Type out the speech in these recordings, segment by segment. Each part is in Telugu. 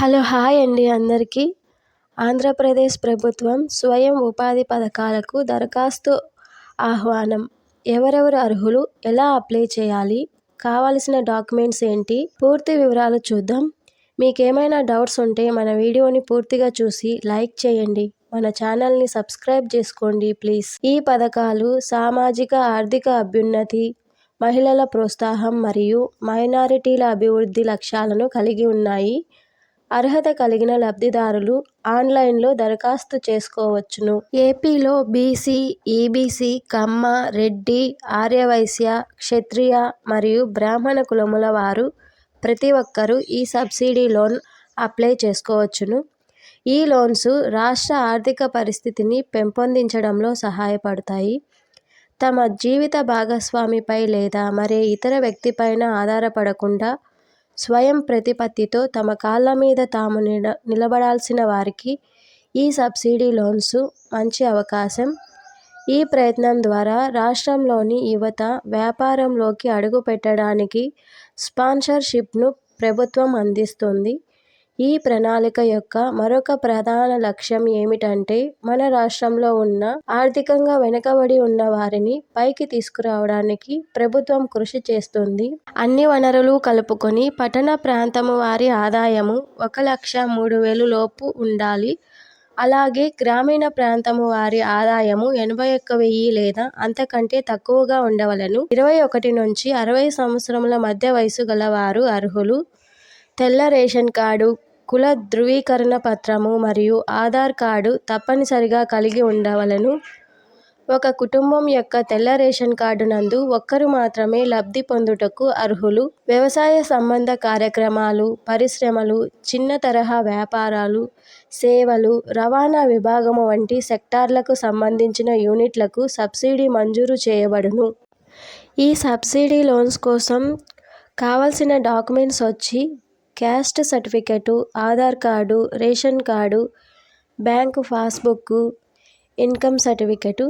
హలో హాయ్ అండి అందరికీ. ఆంధ్రప్రదేశ్ ప్రభుత్వం స్వయం ఉపాధి పథకాలకు దరఖాస్తు ఆహ్వానం. ఎవరెవరు అర్హులు? ఎలా అప్లై చేయాలి? కావాల్సిన డాక్యుమెంట్స్ ఏంటి? పూర్తి వివరాలు చూద్దాం. మీకు ఏమైనా డౌట్స్ ఉంటే మన వీడియోని పూర్తిగా చూసి లైక్ చేయండి. మన ఛానల్ని సబ్స్క్రైబ్ చేసుకోండి ప్లీజ్. ఈ పథకాలు సామాజిక ఆర్థిక అభ్యున్నతి మహిళల ప్రోత్సాహం మరియు మైనారిటీల అభివృద్ధి లక్ష్యాలను కలిగి ఉన్నాయి. అర్హత కలిగిన లబ్ధిదారులు ఆన్లైన్లో దరఖాస్తు చేసుకోవచ్చును. ఏపీలో బీసీ ఈబీసీ కమ్మ రెడ్డి ఆర్యవైశ్య క్షత్రియ మరియు బ్రాహ్మణ కులముల వారు ప్రతి ఒక్కరూ ఈ సబ్సిడీ లోన్ అప్లై చేసుకోవచ్చును. ఈ లోన్స్ రాష్ట్ర ఆర్థిక పరిస్థితిని పెంపొందించడంలో సహాయపడతాయి. తమ జీవిత భాగస్వామిపై లేదా మరే ఇతర వ్యక్తిపైన ఆధారపడకుండా స్వయం ప్రతిపత్తితో తమ కాళ్ళ మీద తాము నిల నిలబడాల్సిన వారికి ఈ సబ్సిడీ లోన్స్ మంచి అవకాశం. ఈ ప్రయత్నం ద్వారా రాష్ట్రంలోని యువత వ్యాపారంలోకి అడుగుపెట్టడానికి స్పాన్సర్షిప్ను ప్రభుత్వం అందిస్తుంది. ఈ ప్రణాళిక యొక్క మరొక ప్రధాన లక్ష్యం ఏమిటంటే మన రాష్ట్రంలో ఉన్న ఆర్థికంగా వెనుకబడి ఉన్న వారిని పైకి తీసుకురావడానికి ప్రభుత్వం కృషి చేస్తుంది. అన్ని వనరులు కలుపుకొని పట్టణ ప్రాంతము వారి ఆదాయము ఒక లక్ష మూడు వేలు లోపు ఉండాలి. అలాగే గ్రామీణ ప్రాంతము వారి ఆదాయము ఎనభై ఒక్క వెయ్యి లేదా అంతకంటే తక్కువగా ఉండవలను. ఇరవై ఒకటి నుంచి అరవై సంవత్సరముల మధ్య వయసు గలవారు అర్హులు. తెల్ల రేషన్ కార్డు కుల ధృవీకరణ పత్రము మరియు ఆధార్ కార్డు తప్పనిసరిగా కలిగి ఉండవలను. ఒక కుటుంబం యొక్క తెల్ల రేషన్ కార్డు నందు ఒక్కరు మాత్రమే లబ్ధి పొందుటకు అర్హులు. వ్యవసాయ సంబంధ కార్యక్రమాలు పరిశ్రమలు చిన్న తరహా వ్యాపారాలు సేవలు రవాణా విభాగము వంటి సెక్టార్లకు సంబంధించిన యూనిట్లకు సబ్సిడీ మంజూరు చేయబడును. ఈ సబ్సిడీ లోన్స్ కోసం కావాల్సిన డాక్యుమెంట్స్ వచ్చి caste certificate Aadhaar card ration card bank passbook income certificate.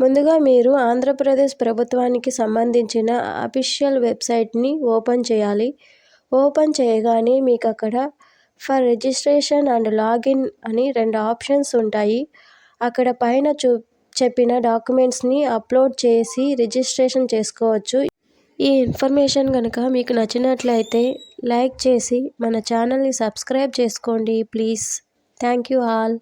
ముందుగా మీరు ఆంధ్రప్రదేశ్ ప్రభుత్వానికి సంబంధించిన అఫీషియల్ వెబ్సైట్ని ఓపెన్ చేయాలి. ఓపెన్ చేయగానే మీకు అక్కడ ఫర్ రిజిస్ట్రేషన్ అండ్ లాగిన్ అని రెండు ఆప్షన్స్ ఉంటాయి. అక్కడ పైన చూ చెప్పిన డాక్యుమెంట్స్ని అప్లోడ్ చేసి రిజిస్ట్రేషన్ చేసుకోవచ్చు. ఈ ఇన్ఫర్మేషన్ కనుక మీకు నచ్చినట్లయితే లైక్ చేసి మన ఛానల్ని సబ్స్క్రైబ్ చేసుకోండి ప్లీజ్. Thank you all.